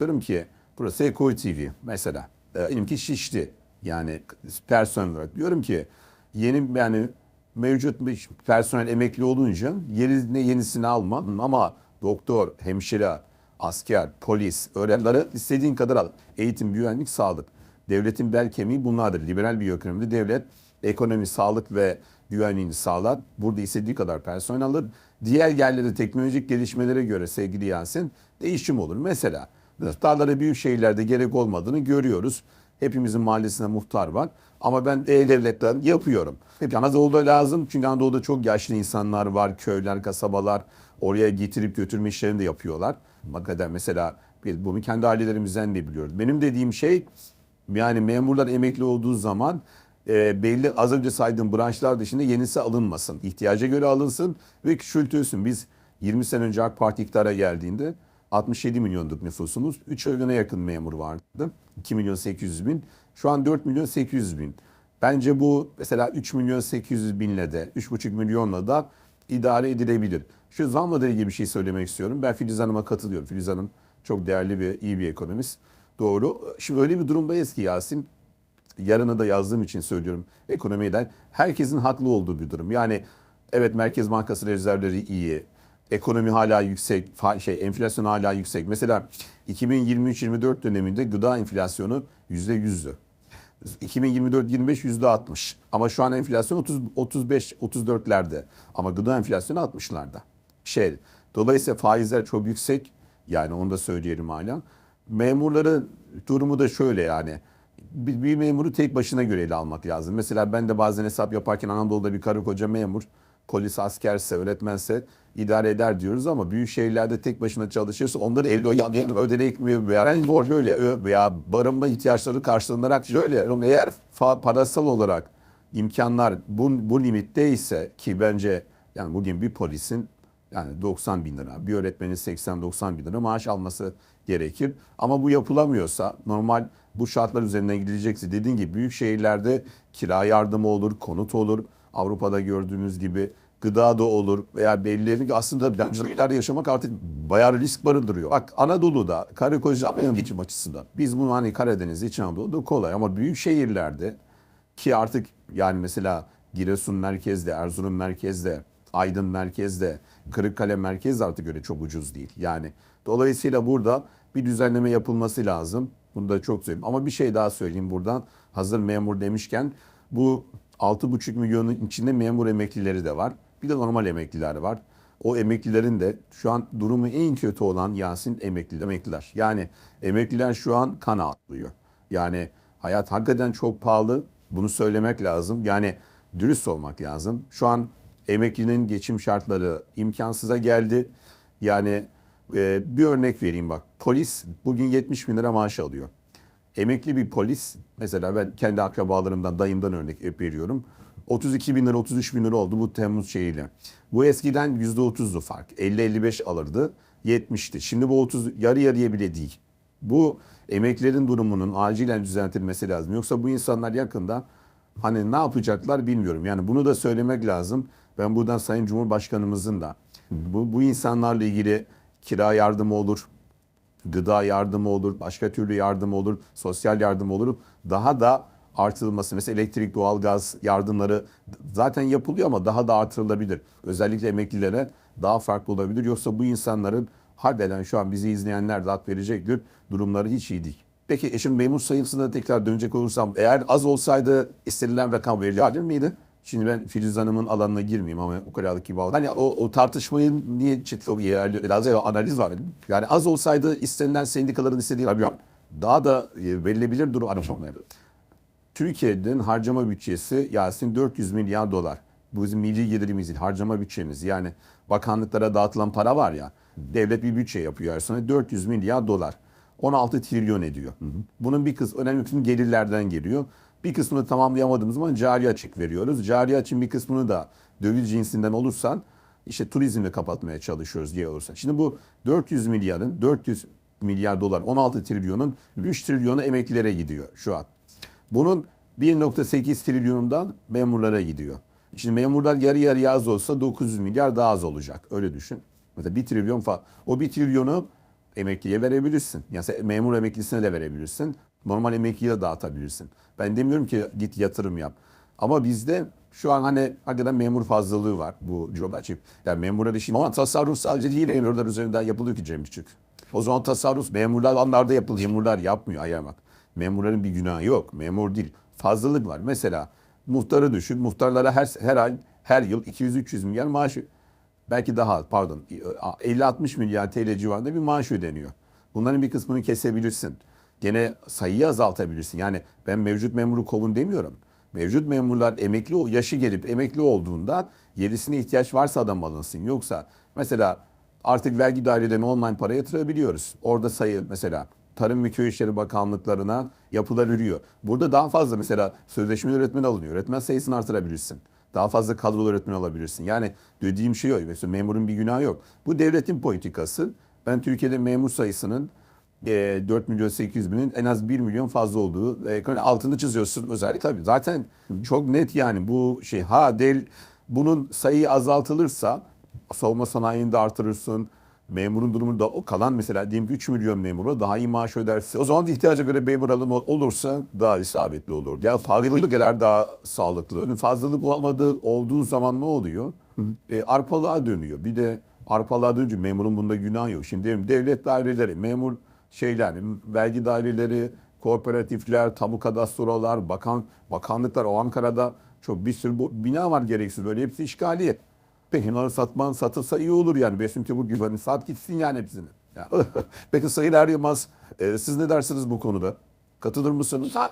Diyorum ki burası Eko TV mesela. E, benimki şişti. Yani personel olarak. Diyorum ki yeni yani mevcut bir personel emekli olunca yerine yenisini alma ama doktor, hemşire, asker, polis, öğrencileri istediğin kadar al. Eğitim, güvenlik, sağlık. Devletin bel kemiği bunlardır. Liberal bir ekonomide devlet ekonomi, sağlık ve güvenliğini sağlar. Burada istediği kadar personel alır. Diğer yerlerde teknolojik gelişmelere göre sevgili Yasin değişim olur. Mesela muhtarlara büyük şehirlerde gerek olmadığını görüyoruz. Hepimizin mahallesinde muhtar var. Ama ben e-devletten yapıyorum. Hep Anadolu'da lazım çünkü Anadolu'da çok yaşlı insanlar var, köyler, kasabalar. Oraya getirip götürme işlerini de yapıyorlar. Hakikaten mesela biz bunu kendi ailelerimizden de biliyoruz. Benim dediğim şey yani memurlar emekli olduğu zaman e, belli az önce saydığım branşlar dışında yenisi alınmasın. İhtiyaca göre alınsın ve küçültülsün. Biz 20 sene önce AK Parti iktidara geldiğinde 67 milyonduk nüfusumuz. 3 milyona yakın memur vardı. 2 milyon 800 bin. Şu an 4 milyon 800 bin. Bence bu mesela 3 milyon 800 binle de 3,5 milyonla da idare edilebilir. Şu zamla ilgili bir şey söylemek istiyorum. Ben Filiz Hanım'a katılıyorum. Filiz Hanım çok değerli bir iyi bir ekonomist. Doğru. Şimdi öyle bir durumdayız ki Yasin yarını da yazdığım için söylüyorum ekonomiden herkesin haklı olduğu bir durum. Yani evet Merkez Bankası rezervleri iyi. Ekonomi hala yüksek, şey enflasyon hala yüksek. Mesela 2023-24 döneminde gıda enflasyonu %100'dü. 2024-25 %60. Ama şu an enflasyon 30 35 34'lerde. Ama gıda enflasyonu 60'larda. Şey, dolayısıyla faizler çok yüksek. Yani onu da söyleyelim hala. Memurların durumu da şöyle yani. Bir, bir memuru tek başına göre almak lazım. Mesela ben de bazen hesap yaparken Anadolu'da bir karı koca memur, polis, askerse, öğretmense idare eder diyoruz ama büyük şehirlerde tek başına çalışırsa onları elde yani ödenek mi veya ben borç öyle veya barınma ihtiyaçları karşılanarak şöyle eğer parasal olarak imkanlar bu, bu limitte ise ki bence yani bugün bir polisin yani 90 bin lira, bir öğretmenin 80-90 bin lira maaş alması gerekir. Ama bu yapılamıyorsa normal bu şartlar üzerinden gidilecekse dediğin gibi büyük şehirlerde kira yardımı olur, konut olur. Avrupa'da gördüğümüz gibi gıda da olur veya belirli aslında bence yaşamak artık bayağı risk barındırıyor. Bak Anadolu'da karı koca geçim açısından biz bunu hani Karadeniz, İç Anadolu'da kolay ama büyük şehirlerde ki artık yani mesela Giresun merkezde, Erzurum merkezde, Aydın merkezde, Kırıkkale merkezde artık öyle çok ucuz değil. Yani dolayısıyla burada bir düzenleme yapılması lazım. Bunu da çok söyleyeyim. Ama bir şey daha söyleyeyim buradan. Hazır memur demişken bu 6,5 milyonun içinde memur emeklileri de var. Bir de normal emekliler var. O emeklilerin de şu an durumu en kötü olan Yasin emekli, emekliler. Yani emekliler şu an kan ağlıyor. Yani hayat hakikaten çok pahalı. Bunu söylemek lazım. Yani dürüst olmak lazım. Şu an emeklinin geçim şartları imkansıza geldi. Yani e, bir örnek vereyim bak. Polis bugün 70 bin lira maaş alıyor. Emekli bir polis mesela ben kendi akrabalarımdan dayımdan örnek veriyorum. 32 bin lira 33 bin lira oldu bu Temmuz şeyiyle. Bu eskiden %30'du fark. 50-55 alırdı 70'ti. Şimdi bu 30 yarı yarıya bile değil. Bu emeklerin durumunun acilen düzeltilmesi lazım. Yoksa bu insanlar yakında hani ne yapacaklar bilmiyorum. Yani bunu da söylemek lazım. Ben buradan Sayın Cumhurbaşkanımızın da bu, bu insanlarla ilgili kira yardımı olur, gıda yardımı olur, başka türlü yardım olur, sosyal yardım olur. Daha da artırılması. Mesela elektrik, doğalgaz yardımları zaten yapılıyor ama daha da artırılabilir. Özellikle emeklilere daha farklı olabilir. Yoksa bu insanların harbiden şu an bizi izleyenler de hak verecektir. Durumları hiç iyi değil. Peki eşim memur sayısına tekrar dönecek olursam eğer az olsaydı istenilen rakam verilir miydi? Şimdi ben Filiz Hanım'ın alanına girmeyeyim ama o kadar gibi aldım. Hani o, o tartışmayı niye çetin yerli biraz evvel analiz var. Yani az olsaydı istenilen sendikaların istediği abi daha da e, verilebilir durum araştırmaları. Türkiye'nin harcama bütçesi Yasin 400 milyar dolar. Bu bizim milli gelirimiz değil, harcama bütçemiz. Yani bakanlıklara dağıtılan para var ya, devlet bir bütçe yapıyor her sene 400 milyar dolar. 16 trilyon ediyor. Bunun bir kısmı, önemli kısmı gelirlerden geliyor. Bir kısmını tamamlayamadığımız zaman cari açık veriyoruz. Cari açın bir kısmını da döviz cinsinden olursan işte turizmle kapatmaya çalışıyoruz diye olursa. Şimdi bu 400 milyarın 400 milyar dolar 16 trilyonun 3 trilyonu emeklilere gidiyor şu an. Bunun 1.8 trilyonundan memurlara gidiyor. Şimdi memurlar yarı yarıya az olsa 900 milyar daha az olacak. Öyle düşün. Mesela 1 trilyon falan. O 1 trilyonu emekliye verebilirsin. Yani memur emeklisine de verebilirsin. Normal emekliye de dağıtabilirsin. Ben demiyorum ki git yatırım yap. Ama bizde şu an hani hakikaten memur fazlalığı var bu job açık. Yani memurlar işi ama tasarruf sadece değil memurlar üzerinden yapılıyor ki Cem. O zaman tasarruf memurlar alanlarda yapılıyor. Memurlar yapmıyor ayamak. Memurların bir günahı yok. Memur değil. Fazlalık var. Mesela muhtarı düşün. Muhtarlara her, her ay her yıl 200-300 milyar maaş belki daha pardon 50-60 milyar TL civarında bir maaş ödeniyor. Bunların bir kısmını kesebilirsin. Gene sayıyı azaltabilirsin. Yani ben mevcut memuru kovun demiyorum. Mevcut memurlar emekli yaşı gelip emekli olduğunda yerisine ihtiyaç varsa adam alınsın. Yoksa mesela artık vergi dairelerine online para yatırabiliyoruz. Orada sayı mesela Tarım ve Köy İşleri Bakanlıklarına yapılar ürüyor. Burada daha fazla mesela sözleşme öğretmen alınıyor. Öğretmen sayısını artırabilirsin. Daha fazla kadrolu öğretmen alabilirsin. Yani dediğim şey o. Mesela memurun bir günahı yok. Bu devletin politikası. Ben Türkiye'de memur sayısının e, 4 milyon 800 binin en az 1 milyon fazla olduğu e, altını çiziyorsun özellikle. Tabii zaten çok net yani bu şey ha del bunun sayıyı azaltılırsa savunma sanayini de artırırsın. Memurun durumu da o kalan mesela diyelim ki 3 milyon memura daha iyi maaş öderse o zaman ihtiyaca göre memur alımı olursa daha isabetli olur. Ya fazlalık kadar daha sağlıklı. Fazlalık olmadığı olduğu zaman ne oluyor? E, arpalığa dönüyor. Bir de arpalığa dönünce memurun bunda günah yok. Şimdi diyelim devlet daireleri, memur şeyler, vergi daireleri, kooperatifler, tabu kadastrolar, bakan bakanlıklar o Ankara'da çok bir sürü bu, bina var gereksiz böyle hepsi işgali. Peki bunları satman satılsa iyi olur yani. Besim Tibur gibi hani sat gitsin yani hepsini. Ya. Peki Sayın Er Yılmaz e, siz ne dersiniz bu konuda? Katılır mısınız? Ya,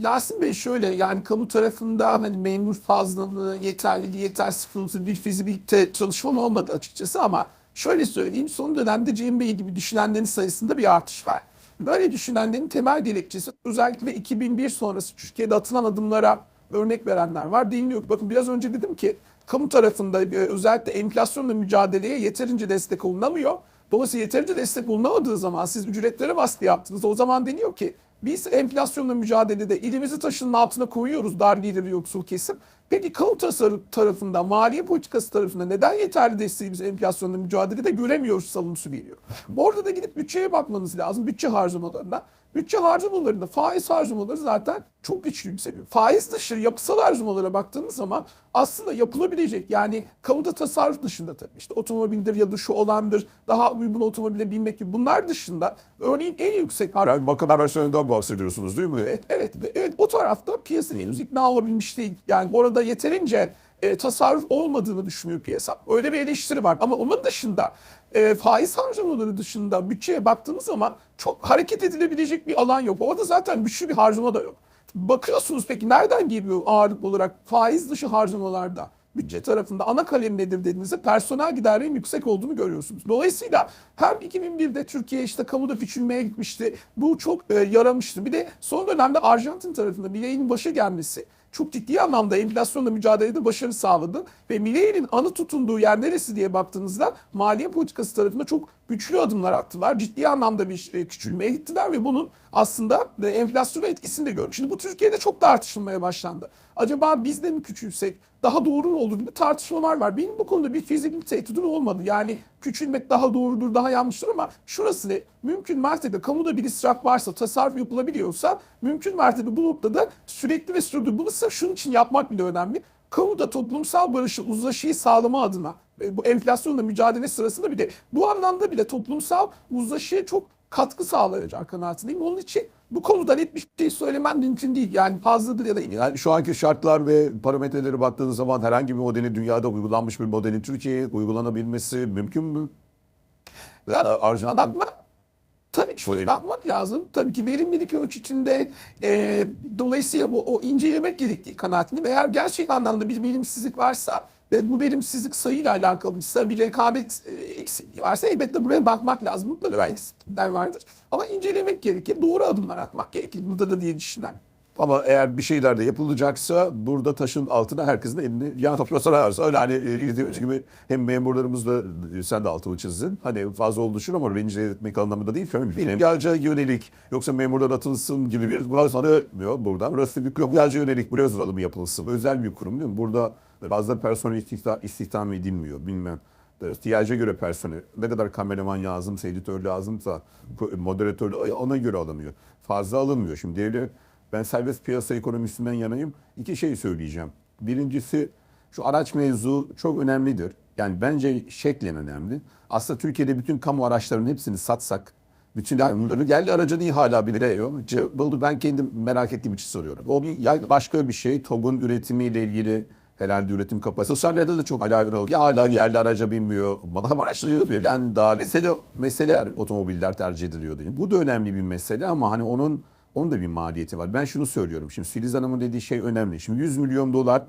Yasin Bey şöyle yani kamu tarafında hani memur fazlalığı, yeterliliği, yetersiz konusu bir fizibilite çalışma olmadı açıkçası ama şöyle söyleyeyim son dönemde Cem Bey gibi düşünenlerin sayısında bir artış var. Böyle düşünenlerin temel dilekçesi özellikle 2001 sonrası Türkiye'de atılan adımlara örnek verenler var. Dinliyor. Bakın biraz önce dedim ki kamu tarafında özellikle enflasyonla mücadeleye yeterince destek olunamıyor. Dolayısıyla yeterince destek olunamadığı zaman siz ücretlere baskı yaptınız. O zaman deniyor ki biz enflasyonla mücadelede elimizi taşının altına koyuyoruz dar gelir yoksul kesim. Peki kamu tasarruf tarafında, maliye politikası tarafında neden yeterli desteği biz enflasyonla mücadelede göremiyoruz savunusu geliyor. Orada da gidip bütçeye bakmanız lazım, bütçe harcamalarına. Bütçe harcamalarında faiz harcamaları zaten çok güçlü yükseliyor. Faiz dışı yapısal harcamalara baktığınız zaman aslında yapılabilecek yani kamuda tasarruf dışında tabii işte otomobildir ya da şu olandır daha uygun otomobile binmek gibi bunlar dışında örneğin en yüksek harcama bakım versiyonundan bahsediyorsunuz değil mi? Evet, evet, evet o tarafta piyasa henüz ikna olabilmiş değil. Yani orada yeterince e, tasarruf olmadığını düşünüyor piyasa. Öyle bir eleştiri var. Ama onun dışında e, faiz harcamaları dışında bütçeye baktığımız zaman çok hareket edilebilecek bir alan yok. Orada zaten güçlü bir harcama da yok. Bakıyorsunuz peki nereden geliyor ağırlıklı olarak faiz dışı harcamalarda? bütçe tarafında ana kalem nedir dediğinizde personel giderinin yüksek olduğunu görüyorsunuz. Dolayısıyla hem 2001'de Türkiye işte kamuda küçülmeye gitmişti. Bu çok e, yaramıştı. Bir de son dönemde Arjantin tarafında Milei'nin başa gelmesi çok ciddi anlamda enflasyonla mücadelede başarı sağladı. Ve Milei'nin anı tutunduğu yer neresi diye baktığınızda maliye politikası tarafında çok güçlü adımlar attılar. Ciddi anlamda bir e, küçülmeye gittiler ve bunun aslında e, enflasyona etkisini de gördük. Şimdi bu Türkiye'de çok tartışılmaya başlandı. Acaba biz de mi küçülsek daha doğru mu olur gibi tartışmalar var. Benim bu konuda bir fizibilite etüdüm olmadı. Yani küçülmek daha doğrudur, daha yanlıştır ama şurası ne? Mümkün mertebe kamuda bir israf varsa, tasarruf yapılabiliyorsa mümkün mertebe bu noktada sürekli ve sürdürülebilirse şunun için yapmak bile önemli. Kamuda toplumsal barışı, uzlaşıyı sağlama adına e, bu enflasyonla mücadele sırasında bir de bu anlamda bile toplumsal uzlaşıya çok katkı sağlayacak kanaatindeyim. Onun için bu konuda net bir şey söylemem mümkün değil. Yani fazladır ya da Yani şu anki şartlar ve parametreleri baktığınız zaman herhangi bir modelin dünyada uygulanmış bir modelin Türkiye'ye uygulanabilmesi mümkün mü? Yani Arjantin'de tabii şöyle bakmak lazım. Tabii ki verimlilik ölçütünde e, dolayısıyla bu, o incelemek gerektiği kanaatini ve eğer gerçek anlamda bir verimsizlik varsa ve bu verimsizlik sayıyla alakalıysa bir rekabet e, eksikliği varsa elbette buraya bakmak lazım. Mutlaka eksiklikler vardır. Ama incelemek gerekir. Doğru adımlar atmak gerekir. Burada da diye düşünen. Ama eğer bir şeyler de yapılacaksa burada taşın altına herkesin elini yan toplasa lazım. Öyle hani e, gibi hem memurlarımız da e, sen de altını çizdin. Hani fazla olduğu için ama rencide etmek anlamında değil. Benim geleceğe yönelik yoksa memurlar atılsın gibi bir bunlar sana ötmüyor buradan. Burası bir yönelik buraya alımı yapılsın. Özel bir kurum değil mi? Burada bazı personel istihdam, istihdam edilmiyor bilmem. ihtiyaca göre personel, ne kadar kameraman lazımsa, editör lazımsa, moderatör ona göre alınıyor. Fazla alınmıyor. Şimdi devlet, ben serbest piyasa ekonomisinden yanayım. İki şey söyleyeceğim. Birincisi şu araç mevzu çok önemlidir. Yani bence şeklen önemli. Aslında Türkiye'de bütün kamu araçlarının hepsini satsak, bütün bunları yerli aracını hala biliyor. Bunu ben kendim merak ettiğim için soruyorum. O bir başka bir şey. TOG'un üretimiyle ilgili herhalde üretim kapasitesi. Medyada da çok alakalı. Ya hala yerli araca binmiyor. Bana araçlıyor. Yani daha mesele, mesele otomobiller tercih ediliyor diye. Bu da önemli bir mesele ama hani onun onun da bir maliyeti var. Ben şunu söylüyorum. Şimdi Filiz Hanım'ın dediği şey önemli. Şimdi 100 milyon dolar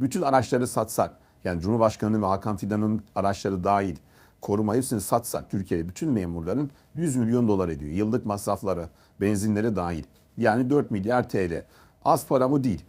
bütün araçları satsak. Yani Cumhurbaşkanı ve Hakan Fidan'ın araçları dahil koruma hepsini satsak Türkiye'de bütün memurların 100 milyon dolar ediyor. Yıllık masrafları, benzinleri dahil. Yani 4 milyar TL. Az para mı değil.